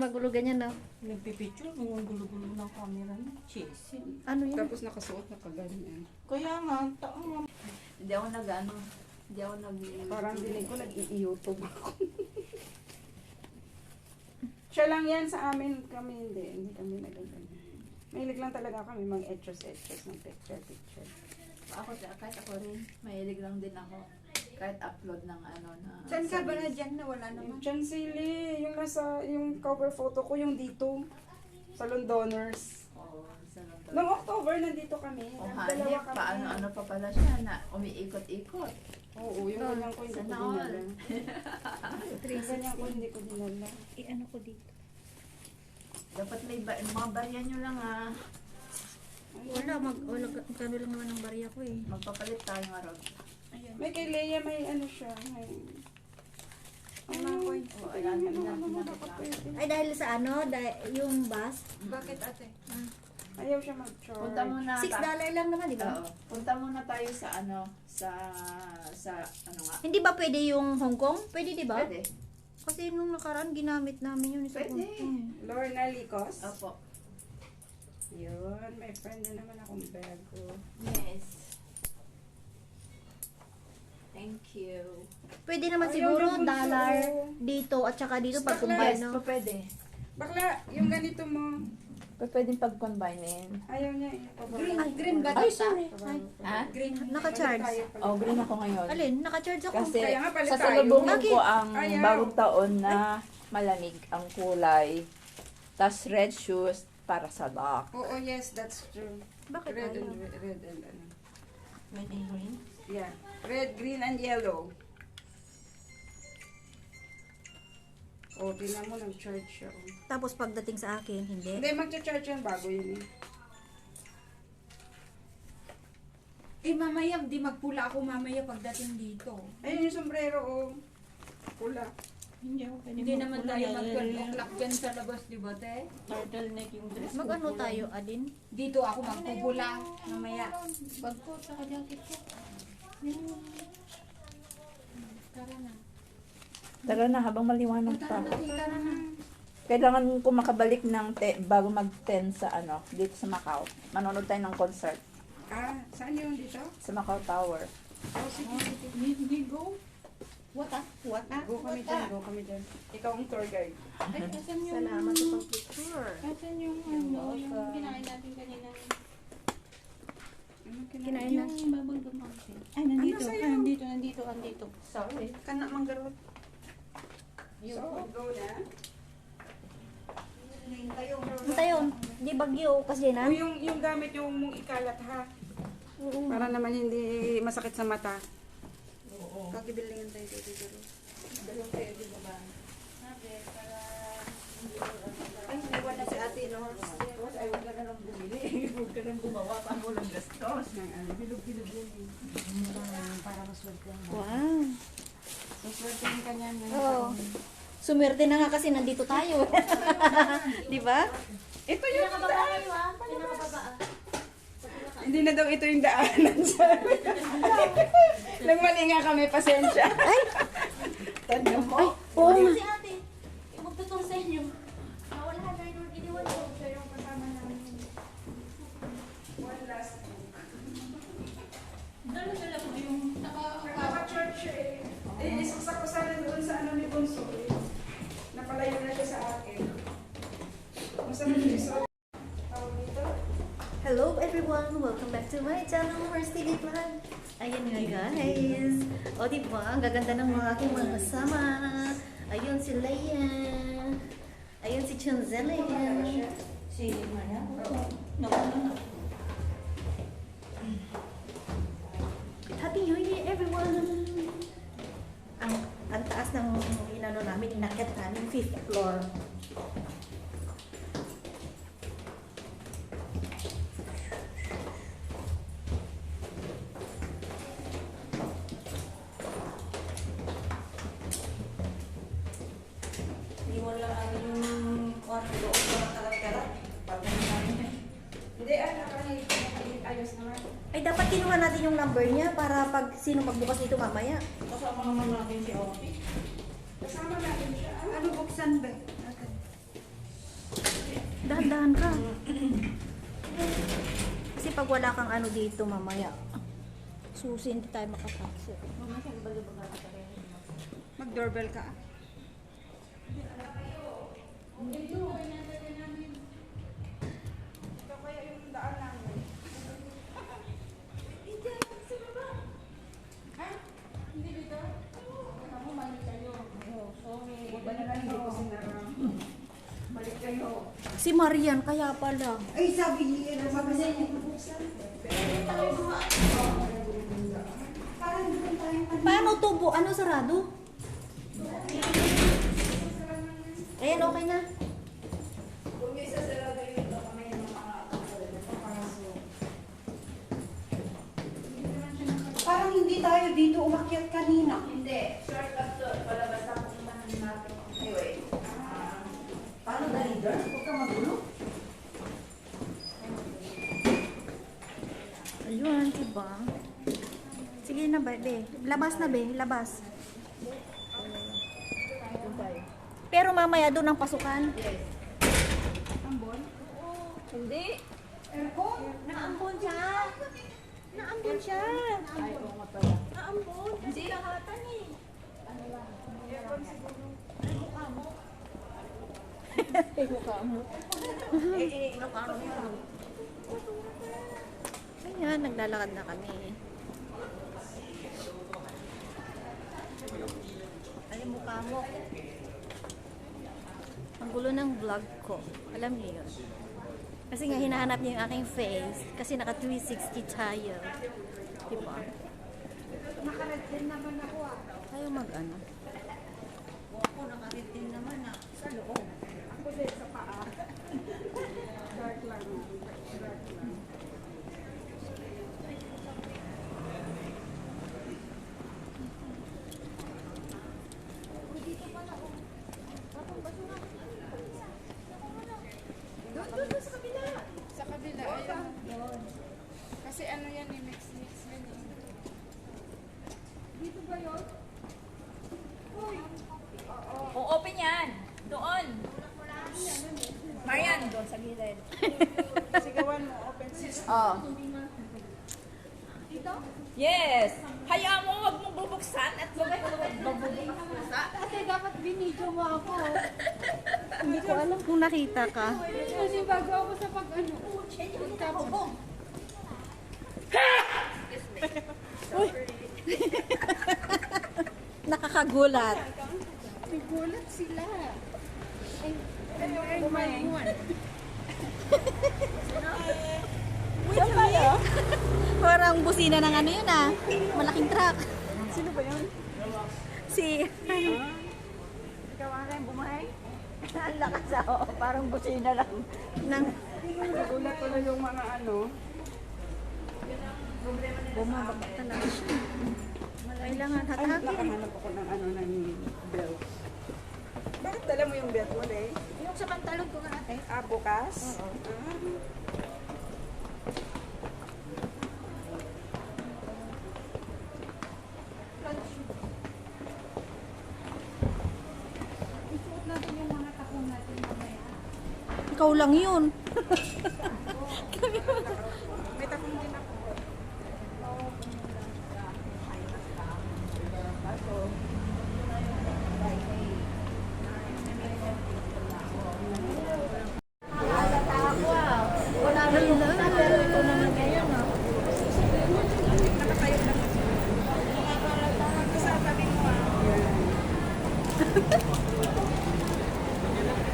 Magulo ganyan na. Nagpipicture, yung gulo-gulo ng camera niya. Cheesy. Ano yun? Tapos nakasuot na kaganyan. Kaya nga, taong nga. Hindi ako nag ano, hindi ako nag Parang dinig ko nag-i-YouTube ako. Siya lang yan sa amin, kami hindi. Hindi kami nagaganyan. Mahilig lang talaga kami mga etchos-etchos ng picture-picture. Ako, kahit ako rin, mahilig lang din ako. Kahit upload ng ano na... Saan ka ba na dyan na wala naman? Yung Chan Sili, yung nasa, yung cover photo ko, yung dito. Sa Londoners. Oo, sa London. Noong October, nandito kami. Oh, Dalawa hanip, kami. paano-ano pa pala siya na umiikot-ikot. Oo, yung ganyan ko hindi ko dinala. Yung ganyan ko hindi ko dinala. I-ano ko dito. Dapat may ba- mga barya nyo lang ah. Wala, mag, wala, magkano lang naman ang barya ko eh. Magpapalit tayo nga ron. May kay Leia, may ano siya, may... May mga coin. Oo, ayan, ayan, naman ayan, nakapwede. Ay, dahil sa ano, dahil, yung bus, Bakit ate? Ayaw siya mag-charge. Punta muna 6 ta- dollar lang naman, di ba? Oo. Punta muna tayo sa ano, sa, sa, ano nga. Hindi ba pwede yung Hong Kong? Pwede, di ba? Pwede. Kasi nung nakaraan, ginamit namin yun sa Pwede. Hong Kong. Lorna Licos. Opo. Yun, may friend na naman akong bago. Yes. Thank you. Pwede naman Ayaw siguro yung dollar dito at saka dito pag combine, Yes, no? pa pwede. Bakla, yung ganito mo, Pa pwede pag-combine ayaw niya eh. Green, green ba Ay, sorry. Ay. Ha? Green. Naka-charge. Oh, green ako ngayon. Alin? Naka-charge ako. Kasi Kaya nga, sa Bakit? ko ang Ayaw. bagong taon na malamig ang kulay. Tas red shoes para sa lock. Oo, yes, that's true. Bakit Red ayaw? and red and ano. Red and green. Yeah. Red, green, and yellow. Oh, tingnan mo ng charge siya. oh. Tapos pagdating sa akin, hindi. Hindi, magcha-charge yan bago yun eh. Eh mamaya, di magpula ako mamaya pagdating dito. Ayun yung sombrero, oh. Pula. Hindi ako pwede Hindi naman tayo magkulay. magpula dyan sa labas, di ba te? Turtleneck yung dress. ko, Mag-ano tayo, Adin? Dito ako magpupula mamaya. Bag ko, saka jacket ko. Tara na. Tara na, habang maliwanag pa. Kailangan ko makabalik ng te, bago mag-10 sa ano, dito sa Macau. Manonood tayo ng concert Ah, saan yun dito? sa Macau Tower. Oh, sige. Hindi go. What ah? What ah? Go kami dyan, go kami dyan. Ikaw ang tour guide. Ay, asan yung... Salamat sa pag-picture. Asan yung ano, yung kinain natin kanina. Ano Kinain na. Yung bubble gum natin. Ay, nandito. Ano sa'yo? Ay, nandito, nandito, nandito. Sorry. Kana manggarot. So, go na. Basta yun, di bagyo kasi O na. yung, yung gamit yung mong ikalat ha. Para naman hindi masakit sa mata. Oo. Kakibilingan tayo dito. dito. Ay, nawan na si ate no. Ay, huwag ka na lang bumili. Huwag ka nang gumawa pa mo lang gastos. Ng ano, bilog-bilog yan eh. Wow. Suswertein ka niyan. ngayon. Oo. Sumerte na nga kasi nandito tayo. di ba? Ito yung daan. Hindi na daw ito yung daanan sa Nagmali nga kami, pasensya. Ay! Tanda mo. Oo nga. Si ate, magtuturo sa inyo. Nawala na yun, iniwan ko. Siya yung kasama namin. One last book. Dala-dala ko yung naka... Naka-church siya eh. Eh, isaksak ko sana doon sa ano ni Bonso eh. Napalayo na siya sa akin. Masama yung resort. Tawag dito? Hello everyone! Welcome back to my channel, First TV Vlog. Ayan nga guys. O diba, ang gaganda ng mga aking mga kasama. Ayun si Leia. Ayun si Chunzelian. Si Maya. Nawala na. Happy New Year everyone! Ang, ang taas ng inano namin, inakyat namin, fifth floor. Hindi wala ano yung kwarto doon sa karat-karat. Pagdating namin. Hindi, ah, nakahi- nakaayos naman. Ay, dapat kinuha natin yung number niya para pag sino magbukas nito mamaya. Kasama naman natin si Omi. Kasama natin siya. Ano buksan ba? Ate? Dahan-dahan ka. Kasi pag wala kang ano dito mamaya, susi hindi tayo makapasok. Mag-doorbell ka. Ito kaya yung daan namin. Iba na lang hindi ko sinara. Balik kayo. Si Marian, kaya pala. Ay, sabi niya, sabi niya, Paano to? Bu- Ano sarado? Ayan, okay na. Parang hindi tayo dito umakyat kanina. Paano dali, girl? Huwag ka magulo. Ayun, diba? Sige na ba, be? Labas na, be. Labas. Pero mamaya doon ang pasukan. Hindi. Naambon siya. Naambon siya. Ay, oo nga pala. Naambon. Kasi lahatan eh. Ayan, naglalakad na kami. Ay, mukha mo. Ang gulo ng vlog ko. Alam niyo yun. Kasi nga hinahanap niya yung aking face. Kasi naka 360 tayo. Diba? Nakared din naman ako ah. Tayo mag ano. Ako nakarit din naman ah. Sa loob. Ako din sa paa. Dark lang. Dark lang. Sa kabila, ayun. Kasi ano yan eh, mix-mix yan eh. Dito ba yun? O, open yan. Doon. Gilid. Sigawan mo, open system. Oh. Yes. Hayaan mo, wag mong bubuksan at wag mong bubuksan. Ate, dapat binidyo mo ako. Hindi ko alam kung nakita ka. Kasi bago ako sa pag-ano. Tapos, Nakakagulat. nagulat sila. Saan ba Parang busina ng ano yun ah. Malaking truck. Sino ba yun? Si... Ikaw ang kayong bumahay? Ang lakas ako. Parang busina lang. Nang Nagulat ko lang yung mga ano. bumababa talaga siya. Kailangan Ay, hatakin. nakahanap ako ng ano, ng belt. Bakit dala mo yung belt mo, eh? Yung sa pantalon ko nga ate. Ah, bukas? Yung mga takong natin mamaya. Ikaw lang yun.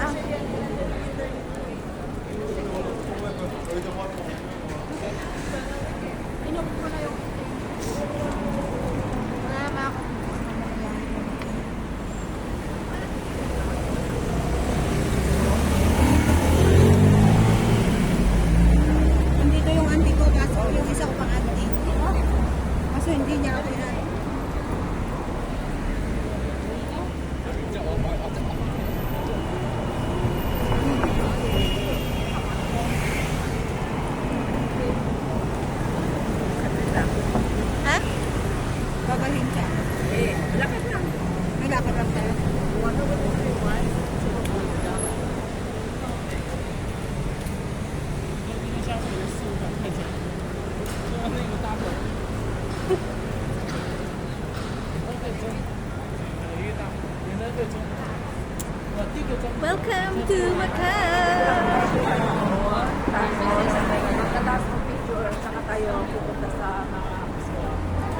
ah. Inopo Welcome to Macau!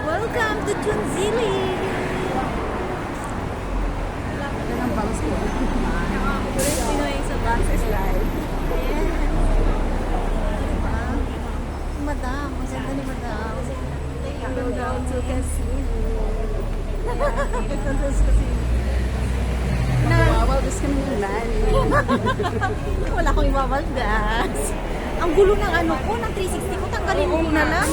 Welcome to Tunzili! Pinoy sa is live. Madam, ang ganda ni Madam. Go down to casino. Tapos kasi na Wawaldas kami ng nani. wala akong iwawaldas. Ang gulo ng ano ko, ng 360 ko, tanggalin mo na lang.